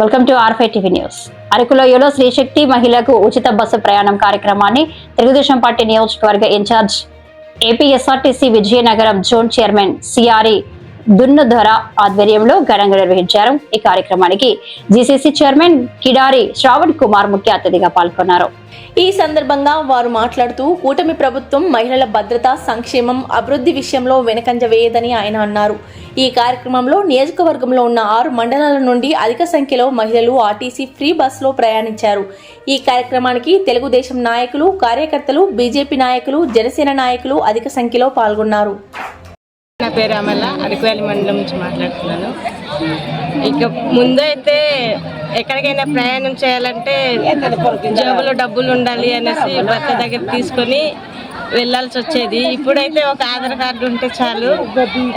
Welcome to ఆర్ఫై TV news. అరకులోయలో శ్రీశక్తి మహిళకు ఉచిత బస్సు ప్రయాణం కార్యక్రమాన్ని తెలుగుదేశం పార్టీ నియోజకవర్గ incharge APSRTC Vizianagaram zone chairman C R E Dunnadhara ఆధ్వర్యంలో ఘనంగా నిర్వహించారు. ఈ కార్యక్రమానికి జీసీసీ చైర్మన్ కిడారి శ్రావణ్ కుమార్ ముఖ్య అతిథిగా పాల్గొన్నారు. ఈ సందర్భంగా వారు మాట్లాడుతూ కూటమి ప్రభుత్వం మహిళల భద్రత సంక్షేమం అభివృద్ధి విషయంలో వెనకంజ వేయదని ఆయన అన్నారు. ఈ కార్యక్రమంలో నియోజకవర్గంలో ఉన్న ఆరు మండలాల నుండి అధిక సంఖ్యలో మహిళలు ఆర్టీసీ ఫ్రీ బస్సులో ప్రయాణించారు. ఈ కార్యక్రమానికి తెలుగుదేశం నాయకులు కార్యకర్తలు బీజేపీ నాయకులు జనసేన నాయకులు అధిక సంఖ్యలో పాల్గొన్నారు. పేరు అమల అరకువాలి మండలం నుంచి మాట్లాడుతున్నాను. ఇక ముందైతే ఎక్కడికైనా ప్రయాణం చేయాలంటే జేబులో డబ్బులు ఉండాలి అనేసి భర్త దగ్గర తీసుకొని వెళ్ళాల్సి వచ్చేది. ఇప్పుడైతే ఒక ఆధార్ కార్డు ఉంటే చాలు.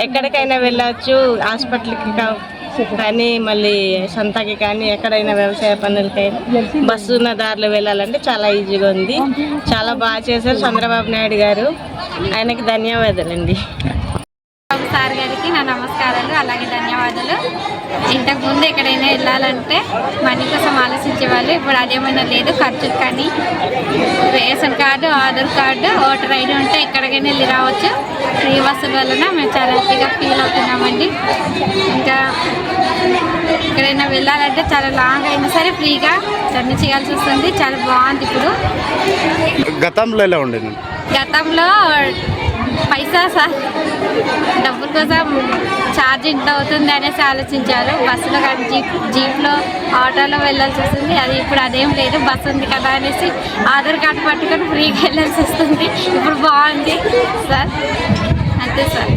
ఎక్కడికైనా వెళ్ళవచ్చు. హాస్పిటల్కి కానీ మళ్ళీ సంతకి కానీ ఎక్కడైనా వ్యవసాయ పనులకైనా బస్సు ఉన్న దారిలో వెళ్ళాలంటే చాలా ఈజీగా ఉంది. చాలా బాగా చేశారు చంద్రబాబు నాయుడు గారు. ఆయనకి ధన్యవాదాలండి. గారికి నా నమస్కారాలు అలాగే ధన్యవాదాలు. ఇంతకు ముందు ఎక్కడైనా వెళ్ళాలంటే మనీ కోసం ఆలోచించేవాళ్ళు ఇప్పుడు అదేమైనా లేదు ఖర్చు కానీ ration card Aadhaar card voter ID ఉంటే ఎక్కడికైనా వెళ్ళి రావచ్చు. ఫ్రీ బస్సుల వలన మేము చాలా హ్యాపీగా ఫీల్ అవుతున్నామండి. ఇంకా ఎక్కడైనా వెళ్ళాలంటే చాలా లాంగ్ అయినా సరే ఫ్రీగా జర్నీ చేయాల్సి వస్తుంది. చాలా బాగుంది ఇప్పుడు. గతంలో ఎలా ఉండేది? గతంలో పైసా సార్ డబ్బుల కోసం ఛార్జ్ ఇంత అవుతుంది అనేసి ఆలోచించారు. బస్సులో కానీ జీప్ జీప్లో ఆటోలో వెళ్ళాల్సి వస్తుంది. అది ఇప్పుడు అదేం లేదు బస్సు ఉంది కదా అనేసి ఆధార్ కార్డు పట్టుకొని ఫ్రీగా వెళ్ళాల్సి వస్తుంది. ఇప్పుడు బాగుంది. సార్ అంతే సార్